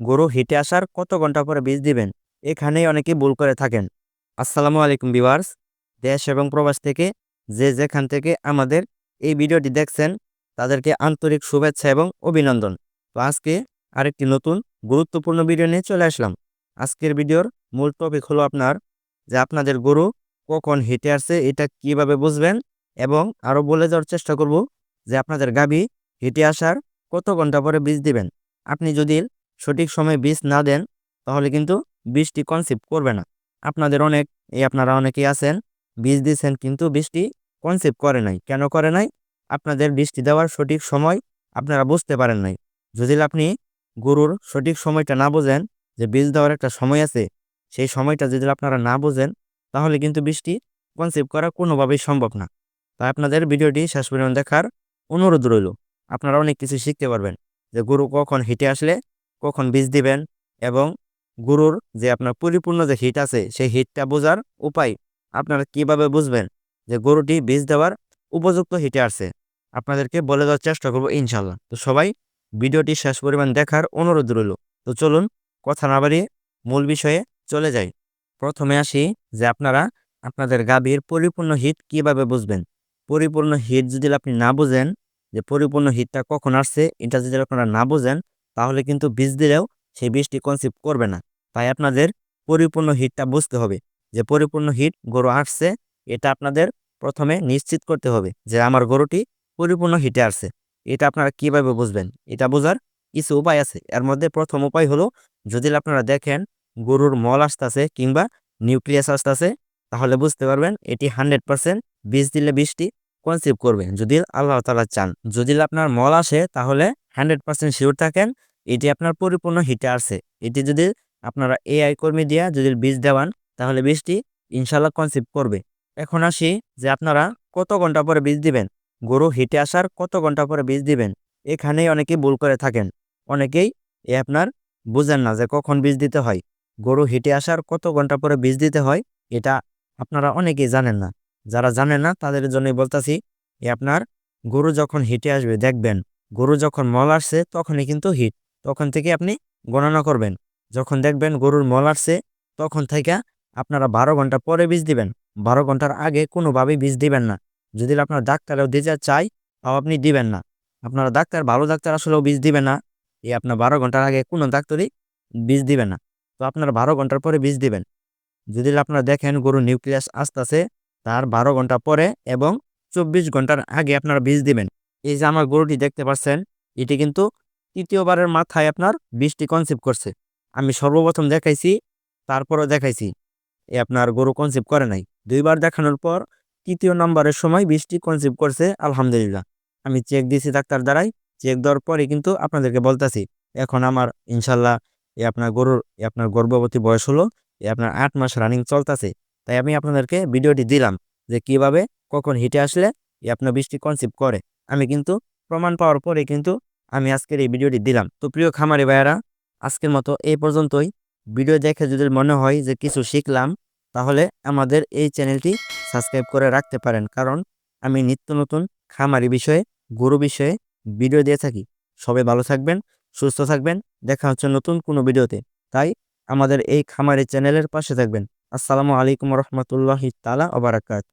গরু হেঁটে আসার কত ঘণ্টা পরে বীজ দিবেন? এখানেই অনেকে ভুল করে থাকেন। আসসালামু আলাইকুম বিওয়ার্স দেশ এবং প্রবাস থেকে যে যেখান থেকে আমাদের এই ভিডিওটি দেখছেন, তাদেরকে আন্তরিক শুভেচ্ছা এবং অভিনন্দন। তো আজকে আরেকটি নতুন গুরুত্বপূর্ণ ভিডিও নিয়ে চলে আসলাম। আজকের ভিডিওর মূল টপিক হলো আপনার যে আপনাদের গরু কখন হেঁটে আসছে, এটা কীভাবে বুঝবেন এবং আরও বলে যাওয়ার চেষ্টা করব যে আপনাদের গাভী হিটে আসার কত ঘণ্টা পরে বীজ দিবেন। আপনি যদি সঠিক সময়ে বীজ না দেন, তাহলে কিন্তু বীজটি কনসিভ করবে না। আপনাদের অনেক, এই আপনারা অনেকেই আছেন, বীজ দিয়েছেন কিন্তু বীজটি কনসিভ করে নাই। কেন করে নাই? আপনাদের বৃষ্টি দেওয়ার সঠিক সময় আপনারা বুঝতে পারেন নাই। যদি আপনি গরুর সঠিক সময়টা না বোঝেন, যে বীজ দেওয়ার একটা সময় আছে, সেই সময়টা যদি আপনারা না বোঝেন, তাহলে কিন্তু বৃষ্টি কনসিভ করা কোনোভাবেই সম্ভব না। তাই আপনাদের ভিডিওটি শেষ পর্যন্ত দেখার অনুরোধ রইল। আপনারা অনেক কিছু শিখতে পারবেন, যে গরু কখন হিটে আসলে কখন বীজ দিবেন এবং গরুর যে আপনার পরিপূর্ণ যে হিট আছে, সেই হিটটা বোঝার উপায় আপনারা কীভাবে বুঝবেন যে গরুটি বীজ দেওয়ার উপযুক্ত হিটে আসছে? আপনাদেরকে বলে দেওয়ার চেষ্টা করব ইনশাল্লাহ। তো সবাই ভিডিওটি শেষ পরিমাণ দেখার অনুরোধ রইল। তো চলুন কথা না বাড়িয়ে মূল বিষয়ে চলে যাই। প্রথমে আসি যে আপনারা আপনাদের গাভীর পরিপূর্ণ হিট কীভাবে বুঝবেন? পরিপূর্ণ হিট যদি আপনি না বুঝেন যে পরিপূর্ণ হিটটা কখন আসছে, এটা যদি আপনারা না বুঝেন তাহলে কিন্তু বীজ দিলেও সেই বীজটি কনসিভ করবে না। তাই আপনাদের পরিপূর্ণ হিটটা বুঝতে হবে যে পরিপূর্ণ হিট গরু আসছে, এটা আপনাদের প্রথমে নিশ্চিত করতে হবে যে আমার গরুটি পরিপূর্ণ হিটে আসছে। এটা আপনারা কীভাবে বুঝবেন? এটা বোঝার কিছু উপায় আছে। এর মধ্যে প্রথম উপায় হলো, যদি আপনারা দেখেন গরুর মল আসতেছে কিংবা নিউক্লিয়াস আসতেছে, তাহলে বুঝতে পারবেন এটি হান্ড্রেড পার্সেন্ট বীজ দিলে বীজটি কনসিভ করবে। যদি আল্লাহ তালা চান, যদি আপনার মল আসে, তাহলে হান্ড্রেড পার্সেন্ট শিওর থাকেন, এটি আপনার পরিপূর্ণ হিটে আসছে এটি যদি আপনারা এআই কর্মী দিয়া যদি বীজ দেওয়ান, তাহলে বীজটি ইনশাল্লাহ কনসিভ করবে। এখন আসি যে আপনারা কত ঘণ্টা পরে বীজ দিবেন? গরু হিটে আসার কত ঘণ্টা পরে বীজ দিবেন? এখানেই অনেকে ভুল করে থাকেন। অনেকেই এ আপনার বুঝেন না যে কখন বীজ দিতে হয়। গরু হিটে আসার কত ঘণ্টা পরে বীজ দিতে হয়, এটা আপনারা অনেকেই জানেন না। যারা জানেন না, তাদের জন্যই বলতাছি, এ আপনার গরু যখন হিটে আসবে, দেখবেন। গরু যখন মল আসছে, তখনই কিন্তু হিট। তখন থেকে আপনি গণনা করবেন। যখন দেখবেন গরুর মল আসছে, তখন থেকে আপনারা বারো ঘণ্টা পরে বীজ দিবেন। বারো ঘণ্টার আগে কোনোভাবেই বীজ দিবেন না। যদি আপনার ডাক্তারেও দিতে চাই তাও আপনি দিবেন না। আপনারা ডাক্তার, ভালো ডাক্তার আসলেও বীজ দিবে না। এই আপনার বারো ঘণ্টার আগে কোনো ডাক্তারই বীজ দিবে না। তো আপনারা বারো ঘণ্টার পরে বীজ দিবেন। যদি আপনারা দেখেন গরু নিউক্লিয়াস আসতেছে, তার বারো ঘণ্টা পরে এবং চব্বিশ ঘণ্টার আগে আপনারা বীজ দিবেন। এই যে আমার গরুটি দেখতে পাচ্ছেন, এটি কিন্তু তৃতীয়বারের মাথায় আপনার বীজটি কনসিভ করছে। আমি সর্বপ্রথম দেখাইছি, তারপরও দেখাইছি। এ আপনার গরু কনসিভ করে নাই। দুইবার দেখানোর পর তৃতীয় নম্বরের সময় বীজটি কনসিভ করছে, আলহামদুলিল্লাহ। আমি চেক দিয়েছি ডাক্তার দ্বারাই চেক দেওয়ার পরে কিন্তু আপনাদেরকে বলতেছি, এখন আমার ইনশাল্লাহ এ আপনার গরুর, এ আপনার গর্ভবতী বয়স হলো, এ আপনার আট মাস রানিং চলতেছে। তাই আমি আপনাদেরকে ভিডিওটি দিলাম যে কীভাবে, কখন হিটে আসলে এ আপনার বৃষ্টি কনসিভ করে। আমি কিন্তু প্রমাণ পাওয়ার পরে কিন্তু আমি আজকের এই ভিডিওটি দিলাম। তো প্রিয় খামারি ভাইয়ারা, আজকের মতো এই পর্যন্তই। ভিডিও দেখে যদি মনে হয় যে কিছু শিখলাম, তাহলে আমাদের এই চ্যানেলটি সাবস্ক্রাইব করে রাখতে পারেন। কারণ আমি নিত্য নতুন খামারি বিষয়ে, গরু বিষয়ে ভিডিও দিয়ে থাকি। সবাই ভালো থাকবেন, সুস্থ থাকবেন, দেখা হচ্ছে নতুন কোনো ভিডিওতে। তাই আমাদের এই খামারি চ্যানেলের পাশে থাকবেন। আসসালামু আলাইকুম রহমতুল্লাহ তালা ওবরাকাত